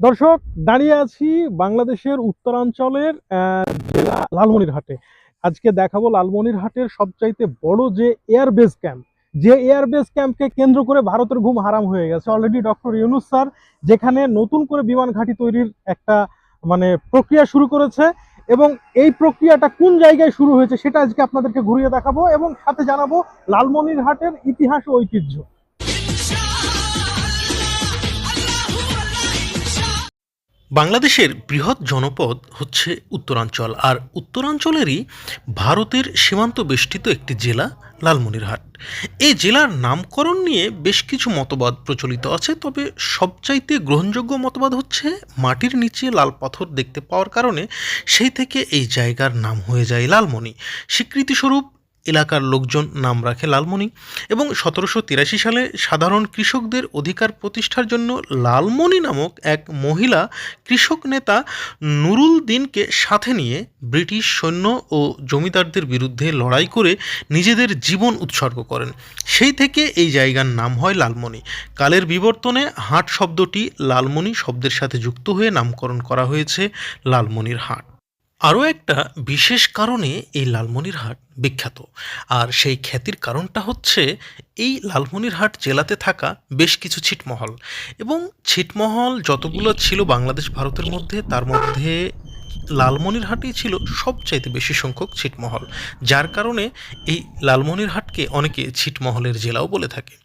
দর্শক, দাঁড়িয়ে আছি বাংলাদেশের উত্তরাঞ্চলের জেলা লালমনিরহাটে। আজকে দেখাবো লালমনিরহাটের সবচাইতে বড় যে এয়ারবেস ক্যাম্প। যে এয়ারবেস ক্যাম্পকে কেন্দ্র করে ভারতের ঘুম হারাম হয়ে গেছে। অলরেডি ডক্টর ইউনুস স্যার যেখানে নতুন করে বিমান ঘাঁটি তৈরির একটা মানে প্রক্রিয়া শুরু করেছে এবং এই প্রক্রিয়াটা কোন জায়গায় শুরু হয়েছে সেটা আজকে আপনাদেরকে ঘুরিয়ে দেখাবো এবং সাথে জানাব লালমনিরহাটের ইতিহাস ও ঐতিহ্য। বাংলাদেশের বৃহৎ জনপদ হচ্ছে উত্তরাঞ্চল, আর উত্তরাঞ্চলেরই ভারতের সীমান্ত বেষ্টিত একটি জেলা লালমনিরহাট। এই জেলার নামকরণ নিয়ে বেশ কিছু মতবাদ প্রচলিত আছে, তবে সবচাইতে গ্রহণযোগ্য মতবাদ হচ্ছে, মাটির নিচে লাল পাথর দেখতে পাওয়ার কারণে সেই থেকে এই জায়গার নাম হয়ে যায় লালমনি। স্বীকৃতিস্বরূপ এলাকার লোকজন নাম রাখে লালমনি এবং সতেরোশো তিরাশি সালে সাধারণ কৃষকদের অধিকার প্রতিষ্ঠার জন্য লালমনি নামক এক মহিলা কৃষক নেতা নুরুল দিনকে সাথে নিয়ে ব্রিটিশ সৈন্য ও জমিদারদের বিরুদ্ধে লড়াই করে নিজেদের জীবন উৎসর্গ করেন। সেই থেকে এই জায়গার নাম হয় লালমনি। কালের বিবর্তনে হাট শব্দটি লালমনি শব্দের সাথে যুক্ত হয়ে নামকরণ করা হয়েছে লালমনির হাট। আরও একটা বিশেষ কারণে এই লালমনিরহাট বিখ্যাত। আর সেই খ্যাতির কারণটা হচ্ছে এই লালমনিরহাট জেলাতে থাকা বেশ কিছু ছিটমহল। এবং ছিটমহল যতগুলো ছিল বাংলাদেশ, ভারতের মধ্যে, তার মধ্যে লালমনিরহাটেই ছিল সবচাইতে বেশি সংখ্যক ছিটমহল, যার কারণে এই লালমনিরহাটকে অনেকে ছিটমহলের জেলাও বলে থাকে।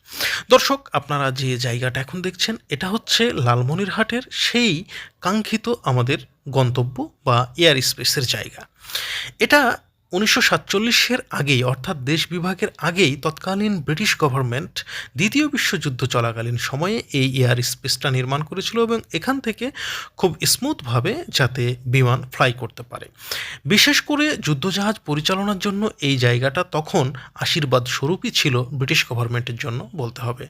দর্শক, আপনারা যে জায়গাটা এখন দেখছেন, এটা হচ্ছে লালমনিরহাটের সেই কাঙ্ক্ষিত আমাদের গন্তব্য বা এয়ার স্পেসের জায়গা। এটা উনিশশো সাতচল্লিশের আগেই, অর্থাৎ দেশ বিভাগের আগেই, তৎকালীন ব্রিটিশ গভর্নমেন্ট দ্বিতীয় বিশ্বযুদ্ধ চলাকালীন সময়ে এই এয়ার স্পেসটা নির্মাণ করেছিল এবং এখান থেকে খুব স্মুথভাবে যাতে বিমান ফ্লাই করতে পারে। বিশেষ করে যুদ্ধজাহাজ পরিচালনার জন্য এই জায়গাটা তখন আশীর্বাদ স্বরূপই ছিল ব্রিটিশ গভর্নমেন্টের জন্য বলতে হবে।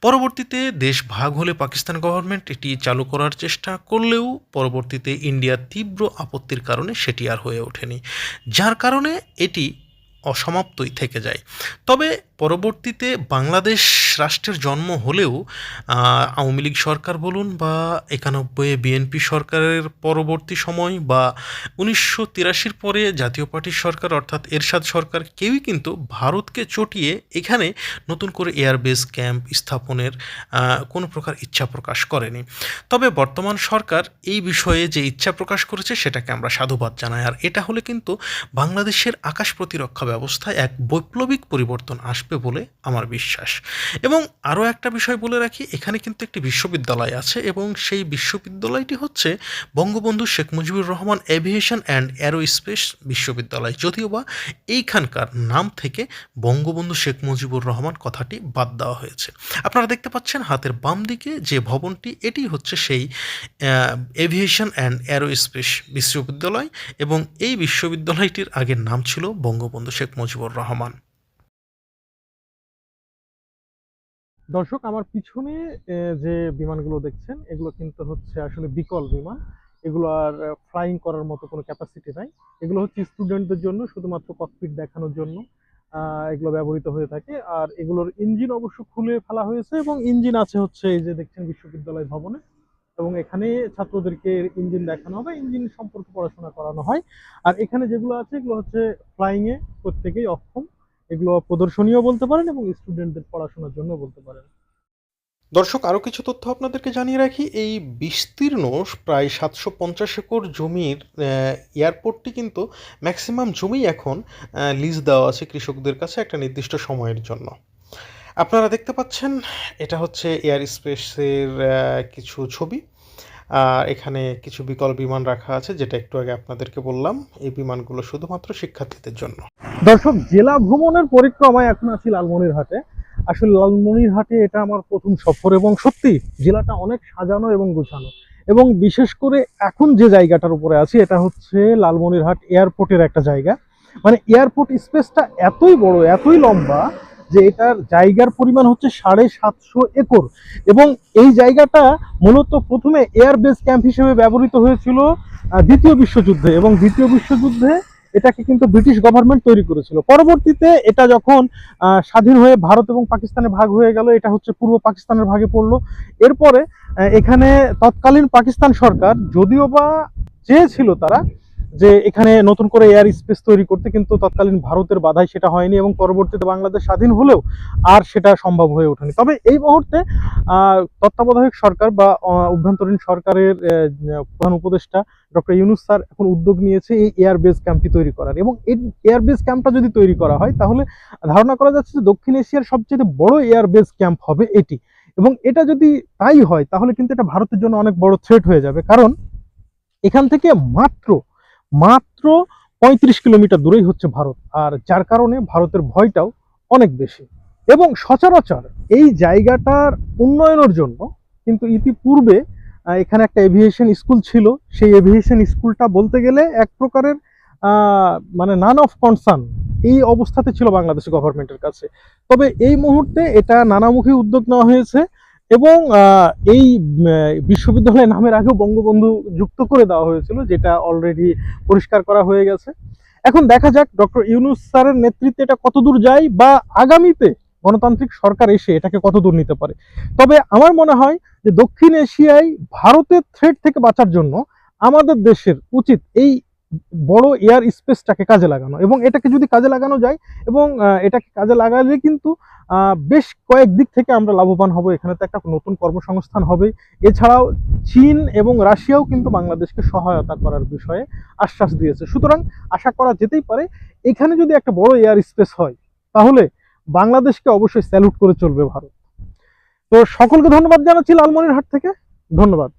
পরবর্তীতে দেশ ভাগ হলে পাকিস্তান গভর্নমেন্ট এটি চালু করার চেষ্টা করলেও, পরবর্তীতে ইন্ডিয়ার তীব্র আপত্তির কারণে সেটি আর হয়ে ওঠেনি। যার কারণে এটি অসমাপ্তই থেকে যায়। তবে পরবর্তীতে বাংলাদেশ রাষ্ট্রের জন্ম হলেও আওয়ামী লীগ সরকার বলুন বা একানব্বই বিএনপি সরকারের পরবর্তী সময় বা উনিশশো তিরাশির পরে জাতীয় পার্টির সরকার অর্থাৎ এরশাদ সরকার, কেউই কিন্তু ভারতকে চটিয়ে এখানে নতুন করে এয়ারবেস ক্যাম্প স্থাপনের কোনো প্রকার ইচ্ছা প্রকাশ করেনি। তবে বর্তমান সরকার এই বিষয়ে যে ইচ্ছা প্রকাশ করেছে সেটাকে আমরা সাধুবাদ জানাই। আর এটা হলে কিন্তু বাংলাদেশের আকাশ প্রতিরক্ষা ব্যবস্থায় এক বৈপ্লবিক পরিবর্তন আসবে। বলে আমার বিশ্বাস। এবং আরও একটা বিষয় বলে রাখি, এখানে কিন্তু একটি বিশ্ববিদ্যালয় আছে এবং সেই বিশ্ববিদ্যালয়টি হচ্ছে Bangabandhu Sheikh Mujibur Rahman aviation and aerospace বিশ্ববিদ্যালয়। যদিও বা এইখানকার নাম থেকে বঙ্গবন্ধু শেখ মুজিবুর রহমান কথাটি বাদ দেওয়া হয়েছে। আপনারা দেখতে পাচ্ছেন হাতের বাম দিকে যে ভবনটি, এটি হচ্ছে সেই এভিয়েশন অ্যান্ড অ্যারোস্পেস বিশ্ববিদ্যালয় এবং এই বিশ্ববিদ্যালয়টির আগের নাম ছিল বঙ্গবন্ধু শেখ মুজিবুর রহমান। দর্শক, আমার পিছনে যে বিমানগুলো দেখছেন, এগুলো কিন্তু হচ্ছে আসলে বিকল বিমান। এগুলো আর ফ্লাইং করার মতো কোনো ক্যাপাসিটি নাই। এগুলো হচ্ছে স্টুডেন্টদের জন্য, শুধুমাত্র ককপিট দেখানোর জন্য এগুলো ব্যবহৃত হয়ে থাকে। আর এগুলোর ইঞ্জিন অবশ্য খুলে ফেলা হয়েছে এবং ইঞ্জিন আছে হচ্ছে এই যে দেখছেন বিশ্ববিদ্যালয় ভবনে। এবং এখানে ছাত্রদেরকে ইঞ্জিন দেখানো হবে ইঞ্জিন সম্পর্কে পড়াশোনা করানো হয়। আর এখানে যেগুলো আছে, এগুলো হচ্ছে ফ্লাইংয়ে প্রত্যেকেই অক্ষম। এগুলো প্রদর্শনীয় বলতে পারেন এবং স্টুডেন্টদের পড়াশোনার জন্য বলতে পারেন। দর্শক আরও কিছু তথ্য আপনাদেরকে জানিয়ে রাখি। এই বিস্তীর্ণ প্রায় সাতশো পঞ্চাশ একর জমির এয়ারপোর্টটি কিন্তু ম্যাক্সিমাম জমি এখন লিজ দেওয়া আছে কৃষকদের কাছে একটা নির্দিষ্ট সময়ের জন্য। আপনারা দেখতে পাচ্ছেন, এটা হচ্ছে এয়ার স্পেসের কিছু ছবি। এখানে কিছু বিকল বিমান রাখা আছে, যেটা একটু আগে আপনাদেরকে বললাম। এই বিমানগুলো শুধুমাত্র শিক্ষার্থীদের জন্য। দর্শক, জেলা ভ্রমণের পরিক্রমায় এখন আছি লালমনিরহাটে। আসলে লালমনিরহাটে এটা আমার প্রথম সফর এবং সত্যি জেলাটা অনেক সাজানো এবং গোছানো। এবং বিশেষ করে এখন যে জায়গাটার উপরে আছি, এটা হচ্ছে লালমনিরহাট এয়ারপোর্টের একটা জায়গা। মানে এয়ারপোর্ট স্পেসটা এতই বড়, এতই লম্বা যে এটার জায়গার পরিমাণ হচ্ছে সাড়ে সাতশো একর। এবং এই জায়গাটা মূলত প্রথমে এয়ার বেস ক্যাম্প হিসেবে ব্যবহৃত হয়েছিল দ্বিতীয় বিশ্বযুদ্ধে। এবং দ্বিতীয় বিশ্বযুদ্ধে এটাকে কিন্তু ব্রিটিশ গভর্নমেন্ট তৈরি করেছিল। পরবর্তীতে এটা যখন স্বাধীন হয়ে ভারত এবং পাকিস্তানে ভাগ হয়ে গেল, এটা হচ্ছে পূর্ব পাকিস্তানের ভাগে পড়ল। এরপরে এখানে তৎকালীন পাকিস্তান সরকার, যদিও বা চেয়েছিল তারা যে এখানে নতুন করে এয়ার স্পেস তৈরি করতে কিন্তু তৎকালীন ভারতের বাধায় সেটা হয়নি এবং পরবর্তীতে বাংলাদেশ স্বাধীন হলেও আর সেটা সম্ভব হয়ে ওঠেনি। তবে এই মুহূর্তে তত্ত্বাবধায়ক সরকার বা অভ্যন্তরীণ সরকারের প্রধান উপদেষ্টা ডক্টর ইউনুস স্যার এখন উদ্যোগ নিয়েছে এই এয়ার বেস ক্যাম্পটি তৈরি করার। এবং এই এয়ার বেস ক্যাম্পটা যদি তৈরি করা হয়, তাহলে ধারণা করা যাচ্ছে যে দক্ষিণ এশিয়ার সবচেয়ে বড় এয়ার বেস ক্যাম্প হবে এটি। এবং এটা যদি তাই হয়, তাহলে কিন্তু এটা ভারতের জন্য অনেক বড় থ্রেট হয়ে যাবে। কারণ এখান থেকে মাত্র মাত্র পঁয়ত্রিশ কিলোমিটার দূরেই হচ্ছে ভারত। আর যার কারণে ভারতের ভয়টাও অনেক বেশি। এবং সচরাচর এই জায়গাটার উন্নয়নের জন্য কিন্তু ইতিপূর্বে এখানে একটা এভিয়েশন স্কুল ছিল। সেই এভিয়েশন স্কুলটা বলতে গেলে এক প্রকারের মানে নান অফ কনসার্ন এই অবস্থাতে ছিল বাংলাদেশ গভর্নমেন্টের কাছে। তবে এই মুহূর্তে এটা নানামুখী উদ্যোগ নেওয়া হয়েছে। এবং এই বিশ্ববিদ্যালয়ের নামের আগেও বঙ্গবন্ধু যুক্ত করে দেওয়া হয়েছিল, যেটা অলরেডি পরিষ্কার করা হয়ে গেছে। এখন দেখা যাক, ডক্টর ইউনুস স্যারের নেতৃত্বে এটা কতদূর যায় বা আগামীতে গণতান্ত্রিক সরকার এসে এটাকে কতদূর নিতে পারে। তবে আমার মনে হয় যে দক্ষিণ এশিয়ায় ভারতের থ্রেড থেকে বাঁচার জন্য আমাদের দেশের উচিত এই বড় এয়ার স্পেসটাকে কাজে লাগানো এবং এটাকে যদি কাজে লাগানো যায় এবং এটাকে কাজে লাগালে কিন্তু বেশ কয়েক দিক থেকে আমরা লাভবান হব। এখানে তো একটা নতুন কর্মসংস্থান হবে। এছাড়াও চীন এবং রাশিয়াও কিন্তু বাংলাদেশকে সহায়তা করার বিষয়ে আশ্বাস দিয়েছে। সুতরাং আশা করা যেতেই পারে, এখানে যদি একটা বড় এয়ার স্পেস হয়, তাহলে বাংলাদেশকে অবশ্যই স্যালুট করে চলবে ভারত। তো সকলকে ধন্যবাদ জানাচ্ছি লালমনিরহাট থেকে। ধন্যবাদ।